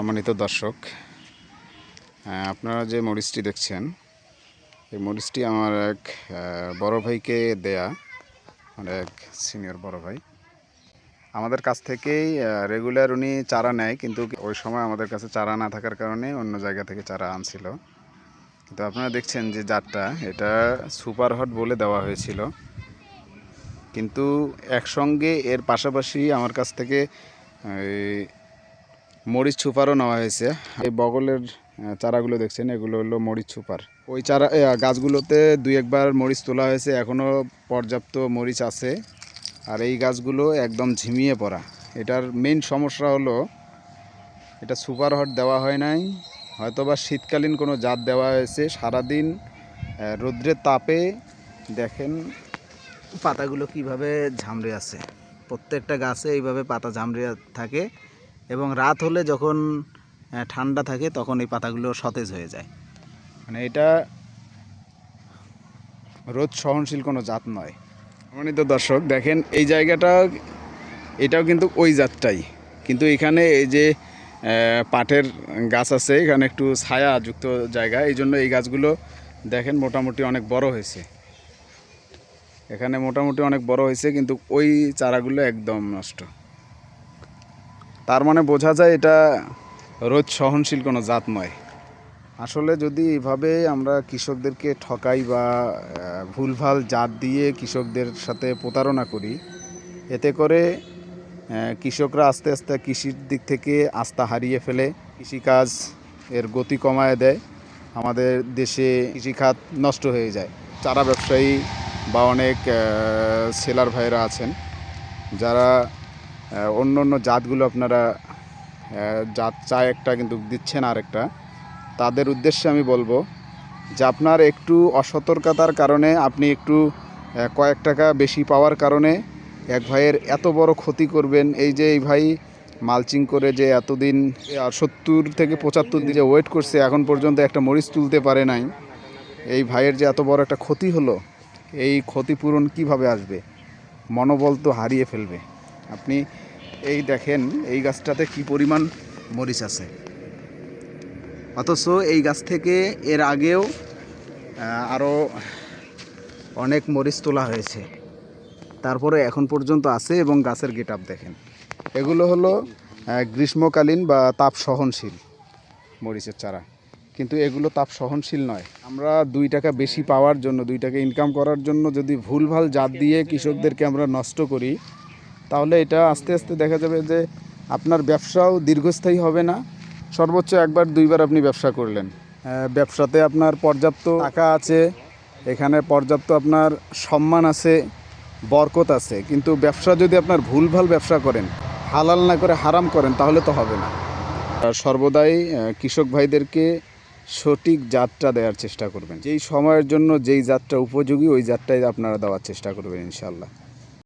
সম্মানিত দর্শক আপনারা যে মরিচটি দেখছেন, এই মরিচটি আমার এক বড় ভাইকে দেয়া, আমার এক সিনিয়র বড় ভাই। আমাদের কাছ থেকেই রেগুলার উনি চারা নেয়, কিন্তু ওই সময় আমাদের কাছে চারা না থাকার কারণে অন্য জায়গা থেকে চারা আনছিল। কিন্তু আপনারা দেখছেন যে জাতটা, এটা সুপার হট বলে দেওয়া হয়েছিল। কিন্তু একসঙ্গে এর পাশাপাশি আমার কাছ থেকে মরিচ ছুপারও নেওয়া হয়েছে। এই বগলের চারাগুলো দেখছেন, এগুলো হলো মরিচ ছুপার। ওই চারা গাছগুলোতে দুই একবার মরিচ তোলা হয়েছে এখনও পর্যাপ্ত মরিচ আছে। আর এই গাছগুলো একদম ঝিমিয়ে পড়া। এটার মেইন সমস্যা হলো, এটা সুপার হট দেওয়া হয় নাই। হয়তোবা শীতকালীন কোনো জাত দেওয়া হয়েছে। সারাদিন রৌদ্রের তাপে দেখেন পাতাগুলো কীভাবে ঝামড়ে আছে। প্রত্যেকটা গাছে এইভাবে পাতা ঝামড়ে থাকে। এবং রাত হলে যখন ঠান্ডা থাকে তখন এই পাতাগুলো সতেজ হয়ে যায়। মানে এটা রোদ সহনশীল কোনো জাত নয়। সম্মানিত দর্শক, দেখেন এই জায়গাটা, এটাও কিন্তু ওই জাতটাই। কিন্তু এখানে এই যে পাটের গাছ আছে, এখানে একটু ছায়াযুক্ত জায়গা, এই জন্য এই গাছগুলো দেখেন মোটামুটি অনেক বড় হয়েছে। এখানে মোটামুটি অনেক বড় হয়েছে, কিন্তু ওই চারাগুলো একদম নষ্ট। তার মানে বোঝা যায় এটা রোজ সহনশীল কোনো জাত নয় আসলে যদি এভাবে আমরা কৃষকদেরকে ঠকাই বা ভুলভাল জাত দিয়ে কৃষকদের সাথে প্রতারণা করি, এতে করে কৃষকরা আস্তে আস্তে কৃষির দিক থেকে আস্থা হারিয়ে ফেলে, কৃষিকাজ এর গতি কমায় দেয়, আমাদের দেশে কৃষিখাত নষ্ট হয়ে যায়। চারা ব্যবসায়ী বা অনেক সেলার ভাইরা আছেন, যারা অন্য অন্য জাতগুলো আপনারা জাত চায় একটা কিন্তু দিচ্ছেন আরেকটা। তাদের উদ্দেশ্যে আমি বলব যে আপনার একটু অসতর্কতার কারণে আপনি একটু কয়েক টাকা বেশি পাওয়ার কারণে এক ভাইয়ের এত বড় ক্ষতি করবেন। এই যে এই ভাই মালচিং করে যে এতদিন সত্তর থেকে পঁচাত্তর দিন ওয়েট করছে, এখন পর্যন্ত একটা মরিচ তুলতে পারে নাই। এই ভাইয়ের যে এত বড় একটা ক্ষতি হলো, এই ক্ষতিপূরণ কীভাবে আসবে? মনোবল তো হারিয়ে ফেলবে। আপনি এই দেখেন, এই গাছটাতে কি পরিমাণ মরিচ আছে। অথচ এই গাছ থেকে এর আগেও আরও অনেক মরিচ তোলা হয়েছে। তারপরে এখন পর্যন্ত আছে এবং গাছের গেট আপ দেখেন। এগুলো হলো গ্রীষ্মকালীন বা তাপ সহনশীল মরিচের চারা। কিন্তু এগুলো তাপ সহনশীল নয়। আমরা দুই টাকা বেশি পাওয়ার জন্য, দুই টাকা ইনকাম করার জন্য যদি ভুলভাল জাত দিয়ে কৃষকদেরকে আমরা নষ্ট করি তাহলে এটা আস্তে আস্তে দেখা যাবে যে আপনার ব্যবসাও দীর্ঘস্থায়ী হবে না। সর্বোচ্চ একবার, দুইবার আপনি ব্যবসা করলেন। ব্যবসাতে আপনার পর্যাপ্ত টাকা আছে, এখানে পর্যাপ্ত আপনার সম্মান আছে, বরকত আছে। কিন্তু ব্যবসা যদি আপনার ভুলভাল ব্যবসা করেন, হালাল না করে হারাম করেন, তাহলে তো হবে না। সর্বদাই কৃষক ভাইদেরকে সঠিক জাতটা দেওয়ার চেষ্টা করবেন। যেই সময়ের জন্য যেই জাতটা উপযোগী, ওই জাতটাই আপনারা দেওয়ার চেষ্টা করবেন ইনশাল্লাহ